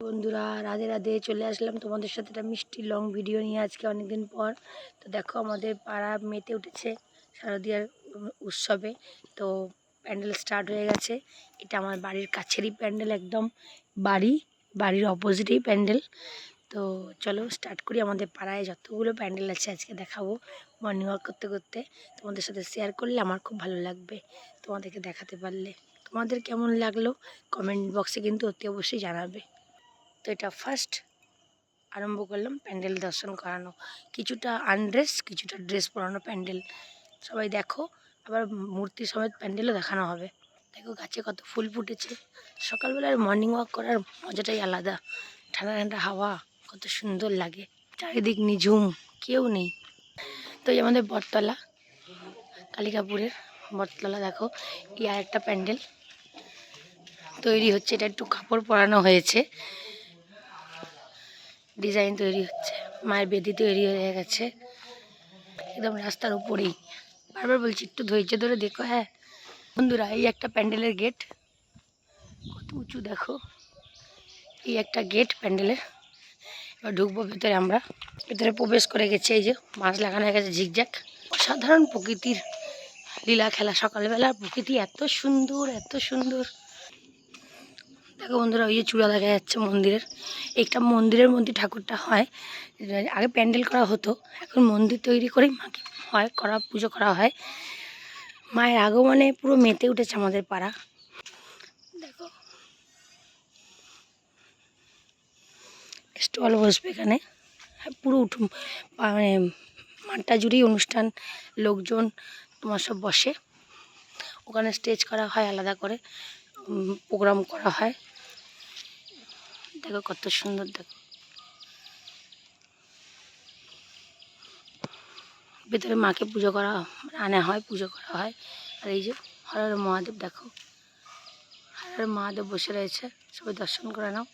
বন্ধুরা, রাধে রাধে, চলে আসলাম তোমাদের সাথে একটা মিষ্টি লং ভিডিও নিয়ে আজকে অনেকদিন পর। তো দেখো আমাদের পাড়া মেতে উঠেছে শারদীয়ার উৎসবে। তো প্যান্ডেল স্টার্ট হয়ে গেছে। এটা আমার বাড়ির কাছেরই প্যান্ডেল একদম। বাড়ি, বাড়ির অপোজিটেই প্যান্ডেল। তো চলো স্টার্ট করি। আমাদের পাড়ায় যতগুলো প্যান্ডেল আছে আজকে দেখাবো মর্নিং ওয়াক করতে করতে। তোমাদের সাথে শেয়ার করলে আমার খুব ভালো লাগবে তোমাদেরকে দেখাতে পারলে। তোমাদের কেমন লাগল? কমেন্ট বক্সে কিন্তু অতি অবশ্যই জানাবে। তো এটা ফার্স্ট আরম্ভ করলাম প্যান্ডেল দর্শন করানো। কিছুটা আনড্রেস কিছুটা ড্রেস পরানো প্যান্ডেল। সবাই দেখো, আবার মূর্তি সমেত প্যান্ডেলও দেখানো হবে। দেখো গাছে কত ফুল ফুটেছে। সকালবেলার মর্নিং ওয়াক করার মজাটাই আলাদা। ঠান্ডা ঠান্ডা হাওয়া, কত সুন্দর লাগে। চারিদিক নিঝুম, কেউ নেই। তো এই আমাদের বটতলা, কালিকাপুরের বটতলা, দেখো, এই আর একটা প্যান্ডেল। তৈরি হচ্ছে, এটা একটু কাপড় পরানো হয়েছে। ডিজাইন তৈরি হচ্ছে, মায়ের বেদি তৈরি হয়ে গেছে। একদম রাস্তার উপরেই। বারবার বলছি, একটু ধৈর্য ধরে দেখো হ্যাঁ। বন্ধুরা, এই একটা প্যান্ডেলের গেট। কত উঁচু দেখো। এই একটা গেট প্যান্ডেলের এবার ঢুকবো ভেতরে আমরা। ভেতরে প্রবেশ করে গেছে, এই যে মাছ লাগানো হয়ে গেছে, ঝিকঝাক। অসাধারণ প্রকৃতির লীলা খেলা। সকালবেলা প্রকৃতি এত সুন্দর এত সুন্দর। দেখো বন্ধুরা, ওই যে চূড়া দেখা যাচ্ছে মন্দিরের। একটা মন্দিরের মধ্যে ঠাকুরটা হয়। আগে প্যান্ডেল করা হতো, এখন মন্দির তৈরি করেই মাকে হয়, করা, পুজো করা হয়। মায়ের আগমনে পুরো মেতে উঠেছে আমাদের পাড়া। দেখো। স্টল বসবে এখানে। পুরো উঠুম মানে মাঠটা জুড়েই অনুষ্ঠান, লোকজন, তোমার সব বসে। ওখানে স্টেজ করা হয় আলাদা করে প্রোগ্রাম করা হয়। দেখো কত সুন্দর, দেখো। ভেতরে মাকে পুজো করা আনা হয়, পুজো করা হয়। আর এই যে হর হর মহাদেব, দেখো। হর হর মহাদেব বসে রয়েছে। সবাই দর্শন করে নাও।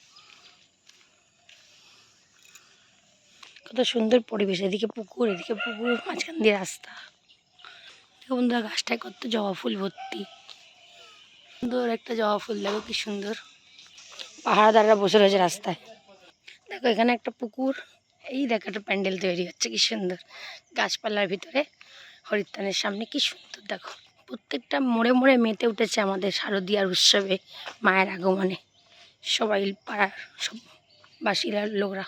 কত সুন্দর পরিবেশ। এদিকে পুকুর এদিকে পুকুর, মাঝখান দিয়ে রাস্তা। দেখো বন্ধুরা, গাছটায় কত জবা ফুল ভর্তি। সুন্দর একটা জবা ফুল, দেখো কি সুন্দর। পাহাড়দাররা বসে রয়েছে রাস্তায়। দেখো, এখানে একটা পুকুর। এই দেখো, একটা প্যান্ডেল তৈরি হচ্ছে, কি সুন্দর। গাছপালার ভিতরে হরিত্তানের সামনে, কি সুন্দর, দেখো। প্রত্যেকটা মোড়ে মোড়ে মেতে উঠেছে আমাদের শারদীয়ার উৎসবে, মায়ের আগমনে। সবাই পাড়ার সব বাসিরা, লোকরা।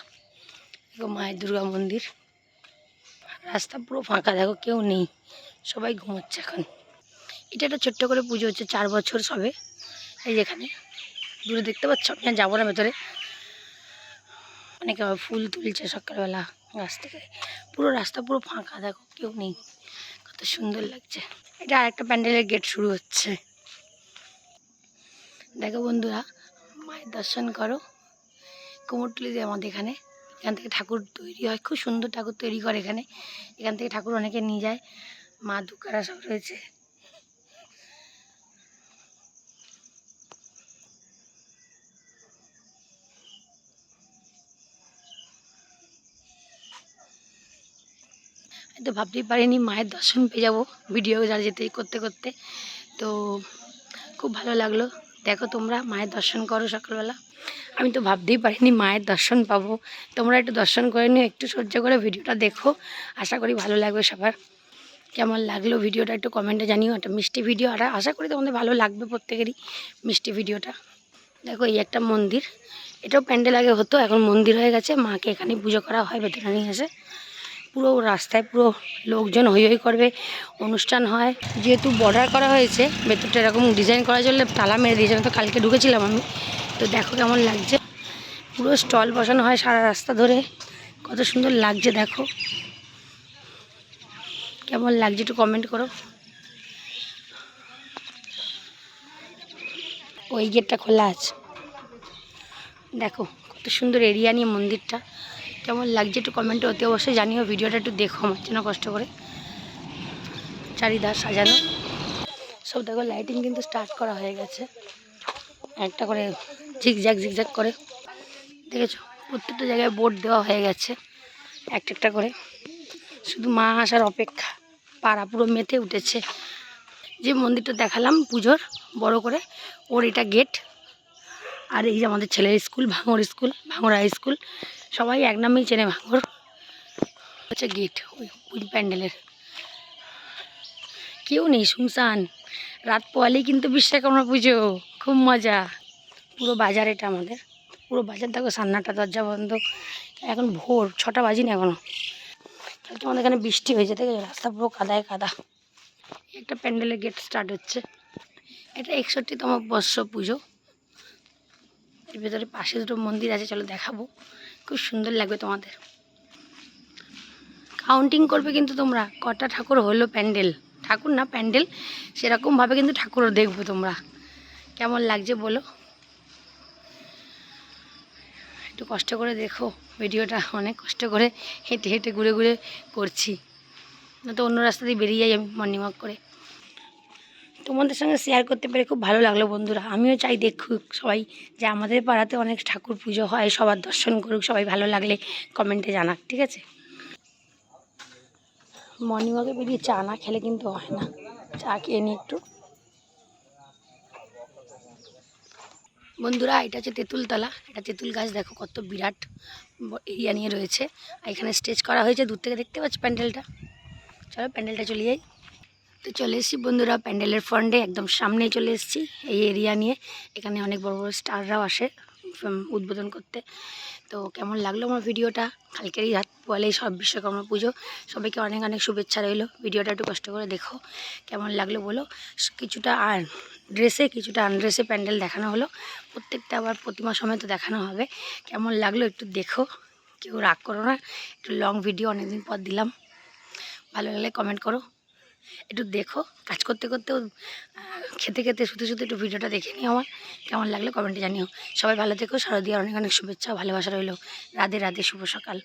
দেখো, মায়ের দুর্গা মন্দির। রাস্তা পুরো ফাঁকা, দেখো, কেউ নেই। সবাই ঘুমোচ্ছে এখন। এটা একটা ছোট্ট করে পুজো হচ্ছে, চার বছর সবে। এই যেখানে দূরে দেখতে পাচ্ছ? আমি যাব না ভেতরে। অনেকে ফুল তুলছে সকালবেলা গাছ থেকে। পুরো রাস্তা পুরো ফাঁকা, দেখো কেউ নেই। কত সুন্দর লাগছে। এটা আরেকটা প্যান্ডেলের গেট শুরু হচ্ছে। দেখো বন্ধুরা, মায়ের দর্শন করো। কুমোরটুলিতে আমাদের এখানে। এখান থেকে ঠাকুর তৈরি হয়। খুব সুন্দর ঠাকুর তৈরি করে এখানে। এখান থেকে ঠাকুর অনেকে নিয়ে যায়। মা দুকারা সব রয়েছে। তো ভাবতেই পারিনি, মায়ের দর্শন পেয়ে যাব ভিডিও যা যেতে করতে করতে। তো খুব ভালো লাগল। দেখো তোমরা, মায়ের দর্শন করো সকালবেলা। আমি তো ভাবতেই পারিনি মায়ের দর্শন পাবো। তোমরা একটু দর্শন করে নিও, একটু সহ্য করে ভিডিওটা দেখো। আশা করি ভালো লাগবে সবার। কেমন লাগল ভিডিওটা একটু কমেন্টে জানিও। একটা মিষ্টি ভিডিও আর আশা করি তোমাদের ভালো লাগবে প্রত্যেকেরই মিষ্টি ভিডিওটা দেখো এই একটা মন্দির। এটাও প্যান্ডেল আগে হতো, এখন মন্দির হয়ে গেছে। মাকে এখানে পুজো করা হয়, ভেতরে নিয়ে এসে। পুরো রাস্তায় পুরো লোকজন হই হই করবে, অনুষ্ঠান হয়। যেহেতু বর্ডার করা হয়েছে, ভেতরটা এরকম ডিজাইন করা জন্য তালা মেরে দিয়েছে তো কালকে ঢুকেছিলাম আমি। তো দেখো কেমন লাগছে। পুরো স্টল বসানো হয় সারা রাস্তা ধরে। কত সুন্দর লাগছে, দেখো। কেমন লাগছে একটু কমেন্ট করো। ওই গেটটা খোলা আছে। দেখো, কত সুন্দর এরিয়া নিয়ে মন্দিরটা। কেমন লাগছে একটু কমেন্টে অতি অবশ্যই জানিও, ভিডিওটা একটু দেখো আমার জন্য কষ্ট করে। চারিধার সাজানো। সব দেখো লাইটিং কিন্তু স্টার্ট করা হয়ে গেছে। একটা করে ঝিকঝাক ঝিকঝাক করে। দেখেছ? প্রত্যেকটা জায়গায় বোর্ড দেওয়া হয়ে গেছে, একটা একটা করে। শুধু মা আসার অপেক্ষা, পাড়া পুরো মেতে উঠেছে। যে মন্দিরটা দেখালাম পুজোর, বড় করে, ওর এটা গেট আর এই যে আমাদের ছেলের school, Bhangar school, Bhangar high school সবাই এক নামেই চেনে ভাঙর। হচ্ছে গেট ওই ওই প্যান্ডেলের। কেউ নেই শুনশান। রাত পোয়ালেই কিন্তু বিশ্বকর্মা পুজো, খুব মজা। পুরো বাজার এটা আমাদের। পুরো বাজার দেখো, সান্নাটা দরজা বন্ধ। এখন ভোর, ছটা বাজিনি এখনও। কালকে আমাদের এখানে বৃষ্টি হয়েছে দেখে রাস্তা পুরো কাদায় কাদা। একটা প্যান্ডেলের গেট স্টার্ট হচ্ছে। এটা একষট্টিতম বর্ষ পুজো। এর ভেতরে পাশে দুটো মন্দির আছে, চলো দেখাবো। খুব সুন্দর লাগবে তোমাদের। কাউন্টিং করবে কিন্তু তোমরা। কটা ঠাকুর হলো প্যান্ডেল? ঠাকুর না, প্যান্ডেল? সেরকমভাবে কিন্তু ঠাকুরও দেখব তোমরা। কেমন লাগছে বলো? একটু কষ্ট করে দেখো। ভিডিওটা অনেক কষ্ট করে হেঁটে হেঁটে ঘুরে ঘুরে করছি। না তো অন্য রাস্তা দিয়ে বেরিয়ে যাই আমি মর্নিং ওয়াক করে। তোমাদের সঙ্গে শেয়ার করতে পেরে খুব ভালো লাগল বন্ধুরা। আমিও চাই দেখুক সবাই যে আমাদের পাড়াতে অনেক ঠাকুর পুজো হয়, সবার দর্শন করুক, সবাই ভালো লাগলে কমেন্টে জানাক, ঠিক আছে? মর্নিং ওয়াকে বেরিয়ে চা না খেলে কিন্তু হয় না। চা খেয়ে নিই একটু। বন্ধুরা, এটা হচ্ছে তেঁতুলতলা। এটা তেঁতুল গাছ দেখো কত বিরাট এরিয়া নিয়ে রয়েছে। এখানে স্টেজ করা হয়েছে, দূর থেকে দেখতে পাচ্ছ প্যান্ডেলটা? চলো প্যান্ডেলটা চলে যাই। তো চলে এসেছি বন্ধুরা প্যান্ডেলের ফ্রন্টে একদম সামনেই চলে এসেছি, এই এরিয়া নিয়ে। এখানে অনেক বড় বড় স্টাররাও আসে উদ্বোধন করতে। তো কেমন লাগল আমার ভিডিওটা কালকেরই রাত বলেই সব বিশ্বকর্মা পুজো। সবাইকে অনেক অনেক শুভেচ্ছা রইল। ভিডিওটা একটু কষ্ট করে দেখো, কেমন লাগল বলো? কিছুটা আর ড্রেসে কিছুটা আনড্রেসে প্যান্ডেল দেখানো হলো। প্রত্যেকটা আবার প্রতিমা সময় তো দেখানো হবে। কেমন লাগল একটু দেখো। কেউ রাগ করো না, একটু লং ভিডিও অনেকদিন পর দিলাম। ভালো লাগলে কমেন্ট করো। একটু দেখো, কাজ করতে করতেও খেতে খেতে শুধু শুধু একটু ভিডিওটা দেখে নিও আমার, কেমন লাগল কমেন্টে জানিও। সবাই ভালো থেকো, শারদীয়ার অনেক অনেক শুভেচ্ছা ভালোবাসা রইল। রাধে রাধে, শুভ সকাল।